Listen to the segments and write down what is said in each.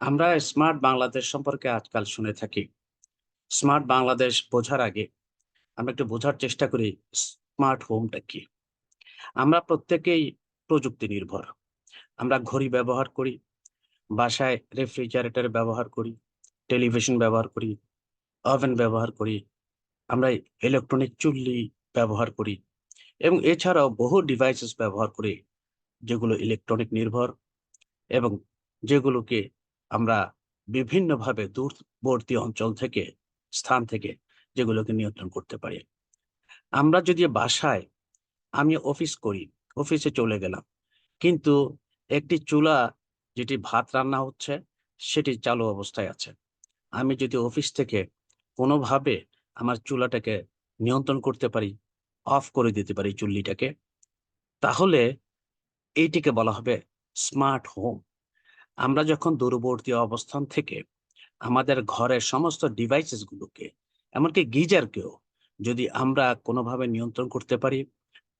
আমরা স্মার্ট বাংলাদেশ সম্পর্কে আজকাল শুনে থাকি। স্মার্ট বাংলাদেশ বোঝার আগে আমরা একটু বোঝার চেষ্টা করি, স্মার্ট হোমটা কি? আমরা প্রত্যেকেই প্রযুক্তি নির্ভর। আমরা ঘড়ি ব্যবহার করি, বাসায় রেফ্রিজারেটর ব্যবহার করি, টেলিভিশন ব্যবহার করি, ওভেন ব্যবহার করি, আমরা ইলেকট্রনিক চুল্লি ব্যবহার করি এবং এছাড়াও বহু ডিভাইসেস ব্যবহার করি যেগুলো ইলেকট্রনিক নির্ভর এবং যেগুলোকে আমরা বিভিন্নভাবে দূরবর্তী অঞ্চল থেকে, স্থান থেকে যেগুলোকে নিয়ন্ত্রণ করতে পারি। আমরা যদি বাসায়, আমি অফিস করি, অফিসে চলে গেলাম, কিন্তু একটি চুলা যেটি ভাত রান্না হচ্ছে সেটি চালু অবস্থায় আছে। আমি যদি অফিস থেকে কোনোভাবে আমার চুলাটাকে নিয়ন্ত্রণ করতে পারি, অফ করে দিতে পারি চুল্লিটাকে, তাহলে এইটিকে বলা হবে স্মার্ট হোম। আমরা যখন দূরবর্তী অবস্থান থেকে আমাদের ঘরের সমস্ত ডিভাইসেস গুলোকে, এমনকি গিজারকেও যদি আমরা কোনোভাবে নিয়ন্ত্রণ করতে পারি,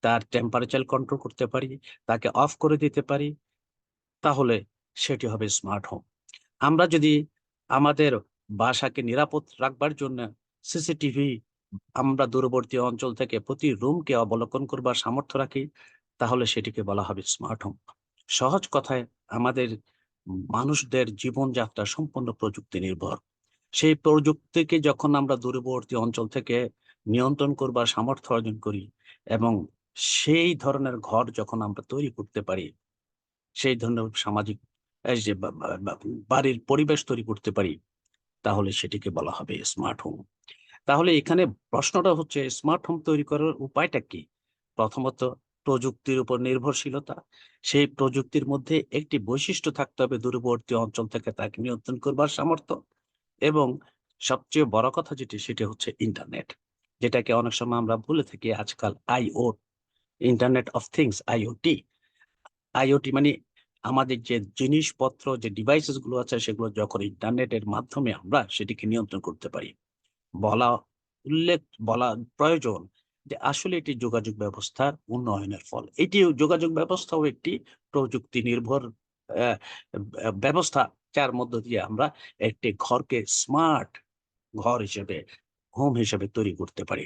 তার টেম্পারেচার কন্ট্রোল করতে পারি, তাকে অফ করে দিতে পারি, তাহলে সেটি হবে স্মার্ট হোম আমরা যদি আমাদের বাসাকে নিরাপদ রাখবার জন্য সিসিটিভি আমরা দূরবর্তী অঞ্চল থেকে প্রতি রুমকে অবলোকন করবার সামর্থ্য রাখি, তাহলে সেটিকে বলা হবে স্মার্ট হোম সহজ কথায় আমাদের মানুষদের জীবনযাত্রা সম্পূর্ণ প্রযুক্তি নির্ভর। সেই প্রযুক্তিকে যখন আমরা দূরবর্তী অঞ্চল থেকে নিয়ন্ত্রণ করবার সামর্থ্য অর্জন করি এবং সেই ধরনের ঘর যখন আমরা তৈরি করতে পারি, সেই ধরনের সামাজিক বাড়ির পরিবেশ তৈরি করতে পারি, তাহলে সেটিকে বলা হবে স্মার্ট হোম। তাহলে এখানে প্রশ্নটা হচ্ছে, স্মার্ট হোম তৈরি করার উপায়টা কি? প্রথমত প্রযুক্তির উপর নির্ভরশীলতা। সেই প্রযুক্তির মধ্যে একটি বৈশিষ্ট্য থাকতে হবে দূরবর্তী অঞ্চল থেকে তাকে নিয়ন্ত্রণ করবার সামর্থ্য। এবং সবচেয়ে বড় কথা যেটি, সেটি হচ্ছে ইন্টারনেট, যেটাকে অনেক সময় আমরা বলে থাকি আজকাল IO, internet of things, IoT. IoT মানে আমাদের যে জিনিসপত্র, যে ডিভাইসেসগুলো আছে, সেগুলো যখন ইন্টারনেটের মাধ্যমে আমরা সেটিকে নিয়ন্ত্রণ করতে পারি, বলা উল্লেখ, বলা প্রয়োজন যে আসলে এটি যোগাযোগ ব্যবস্থার উন্নয়নের ফল। এটি যোগাযোগ ব্যবস্থাও একটি প্রযুক্তি নির্ভর ব্যবস্থা, যার মধ্য দিয়ে আমরা একটি ঘরকে স্মার্ট ঘর হিসেবে হোম হিসেবে তৈরি করতে পারি।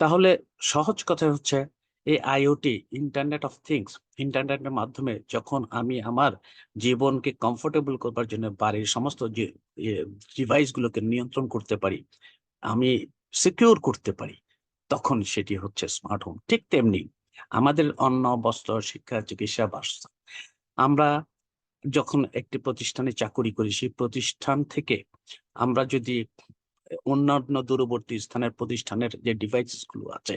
তাহলে সহজ কথা হচ্ছে, এই আইওটি ইন্টারনেট অফ থিংস ইন্টারনেটের মাধ্যমে যখন আমি আমার জীবনকে কমফোর্টেবল করবার জন্য বাড়ির সমস্ত যে ডিভাইস গুলোকে নিয়ন্ত্রণ করতে পারি, আমি সিকিউর করতে পারি তখন সেটি হচ্ছে স্মার্ট হোম ঠিক তেমনি আমাদের অন্ন, বস্ত্র, শিক্ষা, চিকিৎসা বাসস্থান। আমরা যখন একটি প্রতিষ্ঠানে চাকুরি করি, সেই প্রতিষ্ঠান থেকে আমরা যদি অন্যান্য দূরবর্তী স্থানের প্রতিষ্ঠানের যে ডিভাইসেসগুলো আছে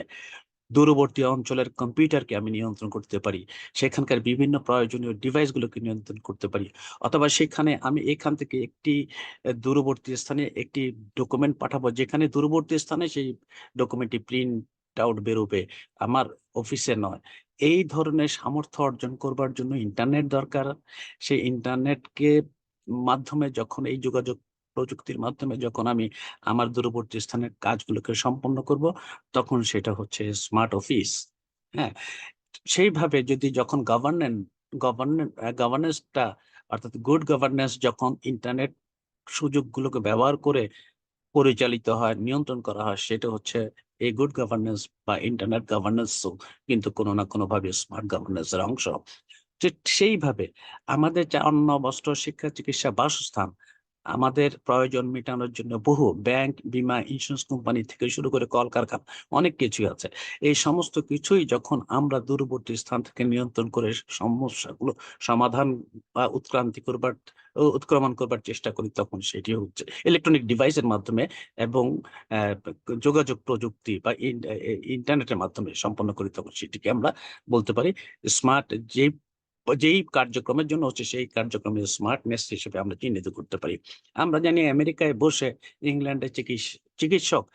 দূরবর্তী অঞ্চলের কম্পিউটারকে আমি নিয়ন্ত্রণ করতে পারি, সেখানকার বিভিন্ন প্রয়োজনীয় ডিভাইসগুলোকে নিয়ন্ত্রণ করতে পারি, অথবা সেখানে আমি এখান থেকে একটি দূরবর্তী স্থানে একটি ডকুমেন্ট পাঠাবো, যেখানে দূরবর্তী স্থানে সেই ডকুমেন্টটি প্রিন্ট আউট বেরোবে, আমার অফিসে নয়। এই ধরনের সামর্থ্য অর্জন করবার জন্য ইন্টারনেট দরকার, সেই ইন্টারনেটকে মাধ্যমে যখন এই যোগাযোগ প্রযুক্তির মাধ্যমে যখন আমি আমার দূরবর্তী স্থানের কাজগুলোকে সম্পন্ন করব, তখন সেটা হচ্ছে স্মার্ট অফিস হ্যাঁ? সেইভাবে যদি যখন গভর্নেন্স গভর্নেন্স গভর্নেন্সটা অর্থাৎ গুড গভর্নেন্স যখন ইন্টারনেট সুযোগগুলোকে ব্যবহার করে পরিচালিত হয়, নিয়ন্ত্রণ করা হয়, সেটা হচ্ছে এই গুড গভর্নেন্স বা ইন্টারনেট গভর্নেন্সও কিন্তু কোনো না কোনো ভাবে স্মার্ট গভর্নেন্সের অংশ। ঠিক সেইভাবে আমাদের যে অন্ন বস্ত্র শিক্ষা, চিকিৎসা, বাসস্থান আমাদের প্রয়োজন মেটানোর জন্য বহু ব্যাংক, বীমা ইন্স্যুরেন্স কোম্পানি থেকে শুরু করে কলকারখানা অনেক কিছুই আছে। এই সমস্ত কিছুই যখন আমরা দূরবর্তী স্থান থেকে নিয়ন্ত্রণ করে সমস্যাগুলো সমাধান বা উৎক্রান্তি করবার, উৎক্রমণ করবার চেষ্টা করি, তখন সেটি হচ্ছে ইলেকট্রনিক ডিভাইসের মাধ্যমে এবং যোগাযোগ প্রযুক্তি বা ইন- ইন্টারনেটের মাধ্যমে সম্পন্ন করি, তখন সেটিকে আমরা বলতে পারি স্মার্ট যে যেই কার্যক্রমের জন্য হচ্ছে সেই কার্যক্রমের স্মার্টনেস হিসেবে আমরা চিহ্নিত করতে পারি। আমরা জানি আমেরিকায় বসে ইংল্যান্ডের চিকিৎস- চিকিৎসক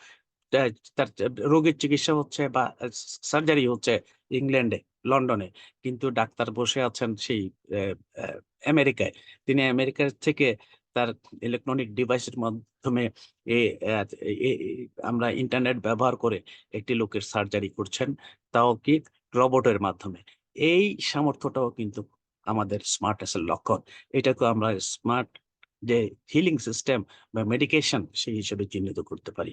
তার রোগীর চিকিৎসা হচ্ছে বা সার্জারি হচ্ছে ইংল্যান্ডে, লন্ডনে। কিন্তু ডাক্তার বসে আছেন সেই আমেরিকায়। তিনি আমেরিকার থেকে তার ইলেকট্রনিক ডিভাইসের মাধ্যমে আমরা ইন্টারনেট ব্যবহার করে একটি লোকের সার্জারি করছেন। তাও কি? রোবটের মাধ্যমে। এই সামর্থ্যটাও কিন্তু আমাদের স্মার্টনেসের লক্ষণ। এটাকে আমরা স্মার্ট যে হিলিং সিস্টেম বা মেডিকেশন সেই হিসেবে চিহ্নিত করতে পারি।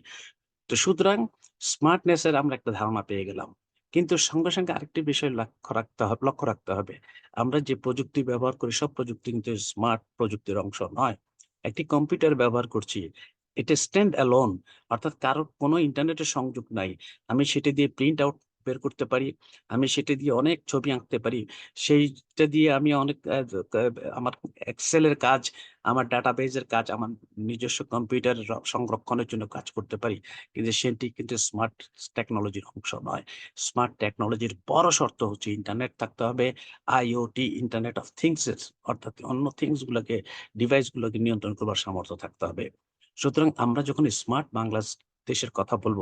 তো সুতরাং স্মার্টনেসের আমরা একটা ধারণা পেয়ে গেলাম। কিন্তু সঙ্গে সঙ্গে আরেকটি বিষয় লক্ষ্য রাখতে হবে, লক্ষ্য রাখতে হবে। আমরা যে প্রযুক্তি ব্যবহার করি, সব প্রযুক্তি কিন্তু স্মার্ট প্রযুক্তির অংশ নয়। একটি কম্পিউটার ব্যবহার করছি এটা স্ট্যান্ড অ্যালোন অর্থাৎ কারোর কোনো ইন্টারনেটের সংযোগ নাই। আমি সেটা দিয়ে প্রিন্ট আউট বের করতে পারি, আমি সেটা দিয়ে অনেক ছবি আঁকতে পারি। সেইটা দিয়ে আমি অনেক আমার এক্সেলের কাজ, আমার ডাটাবেজের কাজ, আমার নিজস্ব কম্পিউটার সংরক্ষণের জন্য কাজ করতে পারি। কিন্তু সেটি কিন্তু স্মার্ট টেকনোলজির অংশ নয়। স্মার্ট টেকনোলজির বড় শর্ত হচ্ছে ইন্টারনেট থাকতে হবে আইওটি ইন্টারনেট অফ থিংস অর্থাৎ অন্য থিংস গুলোকে ডিভাইস গুলোকে নিয়ন্ত্রণ করবার সামর্থ্য থাকতে হবে। সুতরাং আমরা যখন স্মার্ট বাংলাদেশের কথা বলব,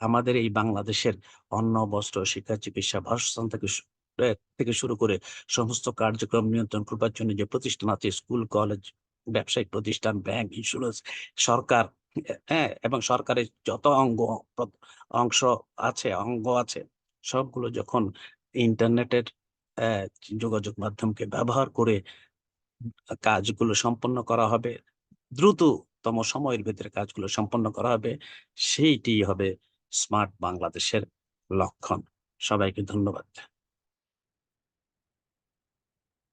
আমাদের এই বাংলাদেশের অন্ন, বস্ত্র, শিক্ষা, চিকিৎসা, বাসস্থান থেকে থেকে শুরু করে সমস্ত কার্যক্রম নিয়ন্ত্রণ করবার জন্য যে প্রতিষ্ঠান আছে, স্কুল, কলেজ, ব্যবসায়িক প্রতিষ্ঠান, ব্যাংক ইন্স্যুরেন্স সরকার হ্যাঁ এবং সরকারের যত অঙ্গ অংশ আছে, অঙ্গ আছে, সবগুলো যখন ইন্টারনেটের যোগাযোগ মাধ্যমকে ব্যবহার করে কাজগুলো সম্পন্ন করা হবে দ্রুততম সময়ের ভেতরে কাজগুলো সম্পন্ন করা হবে সেইটি হবে স্মার্ট বাংলাদেশের লক্ষণ। সবাইকে ধন্যবাদ।